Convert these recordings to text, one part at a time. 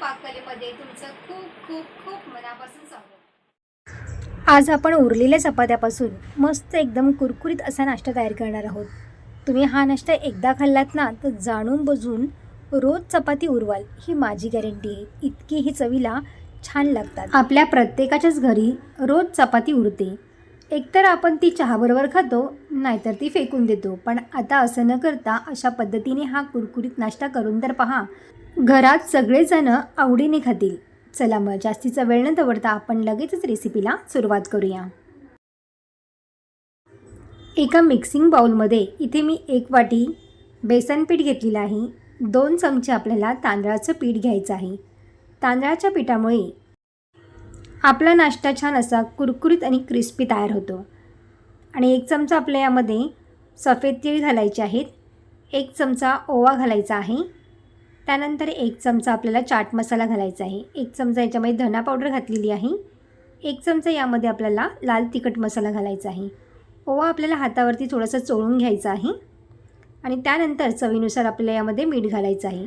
पाककलेमध्ये तुमचं खूप खूप खूप मनापासून स्वागत. आज आपण उरलेल्या चपात्यापासून मस्त एकदम कुरकुरीत असा नाश्ता तयार करणार आहोत. तुम्ही हा नाश्ता एकदा खाल्लात ना तर जाणून बुजून रोज चपाती उरवाल ही माझी गॅरंटी आहे. इतकी ही चवीला छान लागतात. आपल्या प्रत्येकाच्याच घरी रोज चपाती उरते. एकतर आपण ती चहाबरोबर खातो नाहीतर ती फेकून देतो. पण आता असं न करता अशा पद्धतीने हा कुरकुरीत नाश्ता करून तर पहा. घरात सगळेजणं आवडीने खातील. चला मग जास्तीचा वेळ न दवडता आपण लगेचच रेसिपीला सुरुवात करूया. एका मिक्सिंग बाउलमध्ये इथे मी एक वाटी बेसन पीठ घेतलेलं आहे. दोन चमचे आपल्याला तांदळाचं पीठ घ्यायचं आहे. तांदळाच्या पिठामुळे आपला नाश्ता छान असा कुरकुरीत आणि क्रिस्पी तयार होतो. आणि एक चमचा आपल्या यामध्ये सफेद तीळ घालायचे आहेत. एक चमचा ओवा घालायचा आहे. त्यानंतर एक चमचा आपल्याला चाट मसाला घालायचा आहे. एक चमचा याच्यामध्ये धना पावडर घातलेली आहे. एक चमचा यामध्ये आपल्याला लाल तिखट मसाला घालायचा आहे. ओवा आपल्याला हातावरती थोडंसं चोळून घ्यायचा आहे. आणि त्यानंतर चवीनुसार आपल्याला यामध्ये मीठ घालायचं आहे.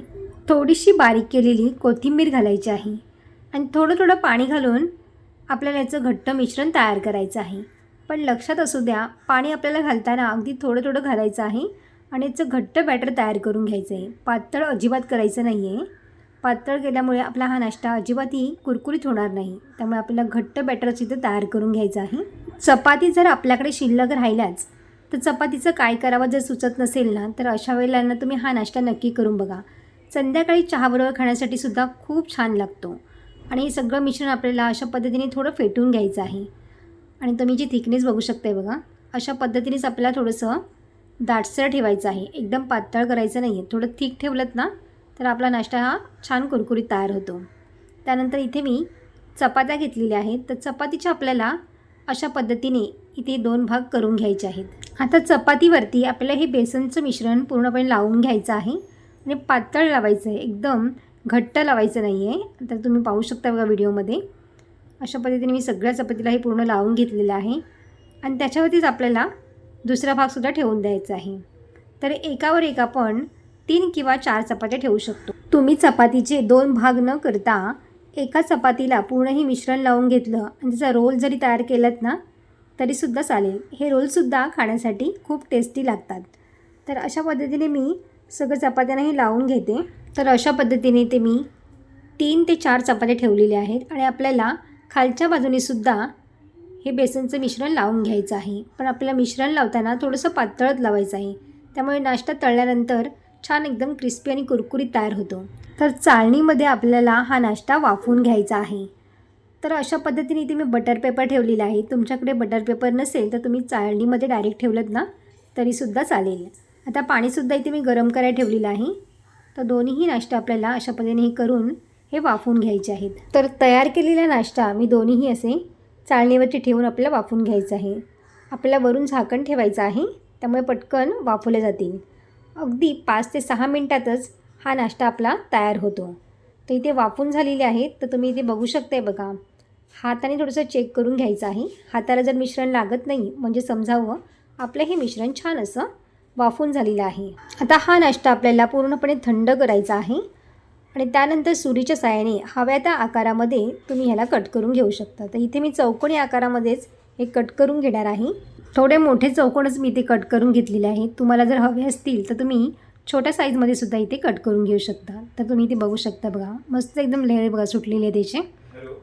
थोडीशी बारीक केलेली कोथिंबीर घालायची आहे. आणि थोडं थोडं पाणी घालून आपल्याला याचं घट्ट मिश्रण तयार करायचं आहे. पण लक्षात असू द्या पाणी आपल्याला घालताना अगदी थोडं थोडं घालायचं आहे आणि याचं घट्ट बॅटर तयार करून घ्यायचं आहे. पातळ अजिबात करायचं नाही आहे पातळ केल्यामुळे आपला हा नाश्ता अजिबातही कुरकुरीत होणार नाही. त्यामुळे आपल्याला घट्ट बॅटरच इथं तयार करून घ्यायचं आहे. चपाती जर आपल्याकडे शिल्लक राहिल्याच तर चपातीचं काय करावं जर सुचत नसेल ना तर अशा वेळेला ना तुम्ही हा नाश्ता नक्की करून बघा. संध्याकाळी चहाबरोबर खाण्यासाठी सुद्धा खूप छान लागतो. आणि हे सगळं मिश्रण आपल्याला अशा पद्धतीने थोडं फेटून घ्यायचं आहे. आणि तुम्ही जी थिकनेस बघू शकताय बघा अशा पद्धतीनेच आपल्याला थोडंसं दाटसर ठेवायचं आहे. एकदम पातळ करायचं नाही आहे थोडं थिक ठेवलं ना तर आपला नाश्ता हा छान कुरकुरीत तयार होतो. त्यानंतर इथे मी चपात्या घेतलेल्या आहेत. तर चपातीच्या आपल्याला अशा पद्धतीने इथे दोन भाग करून घ्यायचे आहेत. आता चपातीवरती आपल्याला हे बेसनचं मिश्रण पूर्णपणे लावून घ्यायचं आहे. आणि पातळ लावायचं आहे. एकदम घट्ट लावायचं नाही आहे तर तुम्ही पाहू शकता बघा व्हिडिओमध्ये. अशा पद्धतीने मी सगळ्या चपातीला हे पूर्ण लावून घेतलेलं आहे. आणि त्याच्यावरतीच आपल्याला दुसरा भागसुद्धा ठेवून द्यायचा आहे. तर एकावर एक आपण तीन किंवा चार चपात्या ठेवू शकतो. तुम्ही चपातीचे दोन भाग न करता एका चपातीला पूर्ण हे मिश्रण लावून घेतलं आणि त्याचा रोल जरी तयार केलात ना तरीसुद्धा चालेल. हे रोलसुद्धा खाण्यासाठी खूप टेस्टी लागतात. तर अशा पद्धतीने मी सगळं चपात्यांना हे लावून घेते. तर अशा पद्धतीने ते मी तीन ते चार चपात्या ठेवलेल्या आहेत आणि आपल्याला खालच्या बाजूनेसुद्धा हे बेसनचं मिश्रण लावून घ्यायचं आहे. पण आपल्याला मिश्रण लावताना थोडंसं पातळत लावायचं आहे. त्यामुळे नाश्ता तळल्यानंतर छान एकदम क्रिस्पी आणि कुरकुरीत तयार होतो. तर चाळणीमध्ये आपल्याला हा नाश्ता वाफवून घ्यायचा आहे. तर अशा पद्धतीने इथे मी बटर पेपर ठेवलेला आहे. तुमच्याकडे बटर पेपर नसेल तर तुम्ही चाळणीमध्ये डायरेक्ट ठेवलं ना तरीसुद्धा चालेल. आता पाणीसुद्धा इथे मी गरम करायला ठेवलेलं आहे. तर दोन्हीही नाश्ता आपल्याला अशा पद्धतीने हे करून हे वाफवून घ्यायचे आहेत. तर तयार केलेला नाश्ता मी दोन्हीही असे चाळणीवरती ठेवून आपल्याला वाफवून घ्यायचं आहे. आपल्याला वरून झाकण ठेवायचं आहे. त्यामुळे पटकन वाफवले जातील. अगदी पाच ते सहा मिनटातच हा नाश्ता आपला तयार होतो. तर इथे वाफून झालेले आहेत. तर तुम्ही इथे बघू शकताय बघा. हाताने थोडंसं चेक करून घ्यायचं आहे. हाताला जर मिश्रण लागत नाही म्हणजे समजावं आपलं हे मिश्रण छान असं वाफून झालेला आहे. आता हा नाश्ता आपल्याला पूर्णपणे थंड करायचा आहे. आणि त्यानंतर सुरीच्या साहाय्याने हव्या त्या आकारामध्ये तुम्ही ह्याला कट करून घेऊ शकता. तर इथे मी चौकोनी आकारामध्येच हे कट करून घेणार आहे. थोडे मोठे चौकोनच मी इथे कट करून घेतलेले आहे तुम्हाला जर हवे असतील तर तुम्ही छोट्या साईजमध्ये सुद्धा इथे कट करून घेऊ शकता. तर तुम्ही इथे बघू शकता बघा. मस्त एकदम लेअर बघा सुटलेले आहे त्याचे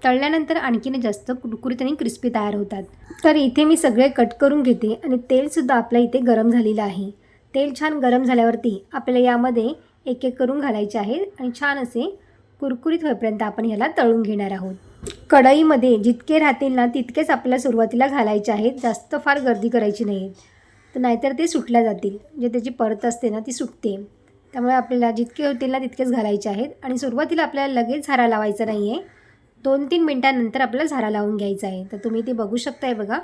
तळल्यानंतर आणखीन जास्त कुरकुरीत आणि क्रिस्पी तयार होतात. तर इथे मी सगळे कट करून घेते आणि तेलसुद्धा आपल्या इथे गरम झालेलं आहे. तेल छान गरम झाल्यावरती आपल्याला यामध्ये एक एक करून घालायचे आहेत आणि छान असे कुरकुरीत होईपर्यंत आपण ह्याला तळून घेणार आहोत. कढईमध्ये जितके राहतील ना तितकेच आपल्याला सुरुवातीला घालायचे आहेत. जास्त फार गर्दी करायची नाही तर नाहीतर ते सुटल्या जातील. जे त्याची परत असते ना ती सुटते. त्यामुळे आपल्याला जितके होतील ना तितकेच घालायचे आहेत. आणि सुरुवातीला आपल्याला लगेच झारा लावायचा नाही आहे दोन तीन मिनटानंतर आपल्याला झारा लावून घ्यायचा आहे. तर तुम्ही ते बघू शकताय बघा.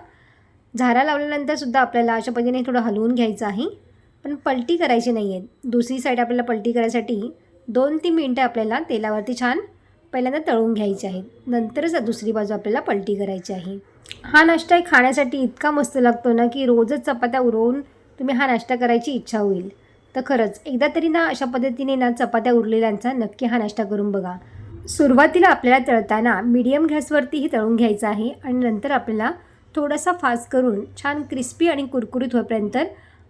झारा लावल्यानंतरसुद्धा आपल्याला अशा पद्धतीने थोडं हलवून घ्यायचं आहे. पण पलटी करायची नाही आहे. दुसरी साईड आपल्याला पलटी करायसाठी दोन तीन मिनटं आपल्याला तेलावरती छान पहिल्यांदा तळून घ्यायचे आहेत. नंतरच दुसरी बाजू आपल्याला पलटी करायची आहे. हा नाश्ता खाण्यासाठी इतका मस्त लागतो ना की रोजच चपात्या उरवून तुम्ही हा नाश्ता करायची इच्छा होईल. तर खरंच एकदा तरी ना अशा पद्धतीने ना चपात्या उरलेल्यांचा नक्की हा नाश्ता करून बघा. सुरुवातीला आपल्याला तळताना मीडियम गॅसवरतीही तळून घ्यायचं आहे आणि नंतर आपल्याला थोडासा फास्ट करून छान क्रिस्पी आणि कुरकुरीत होईपर्यंत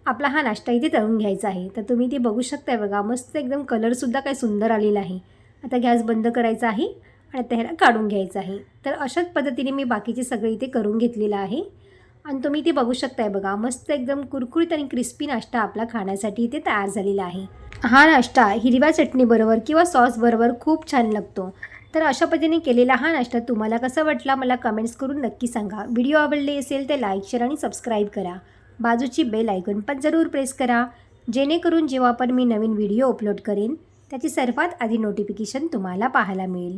आपला हा नाश्ता इथे तळून घ्यायचा आहे. तर तुम्ही ते बघू शकताय बघा मस्त एकदम कलरसुद्धा काय सुंदर आलेला आहे. आता गॅस बंद करायचा आहे आणि आता ह्याला काढून घ्यायचं आहे. तर अशाच पद्धतीने मी बाकीचे सगळे इथे करून घेतलेलं आहे. आणि तुम्ही ते बघू शकताय बघा. मस्त एकदम कुरकुरीत आणि क्रिस्पी नाश्ता आपला खाण्यासाठी इथे तयार झालेला आहे. हा नाश्ता हिरव्या चटणीबरोबर किंवा सॉसबरोबर खूप छान लागतो. तर अशा पद्धतीने केलेला हा नाश्ता तुम्हाला कसा वाटला मला कमेंट्स करून नक्की सांगा. व्हिडिओ आवडले असेल तर लाईक शेअर आणि सबस्क्राईब करा. बाजूची बेल आयकॉन पण जरूर प्रेस करा. जेणेकरून जेव्हा पण मी नवीन व्हिडिओ अपलोड करेन त्याची सर्वात आधी नोटिफिकेशन तुम्हाला पाहायला मिळेल.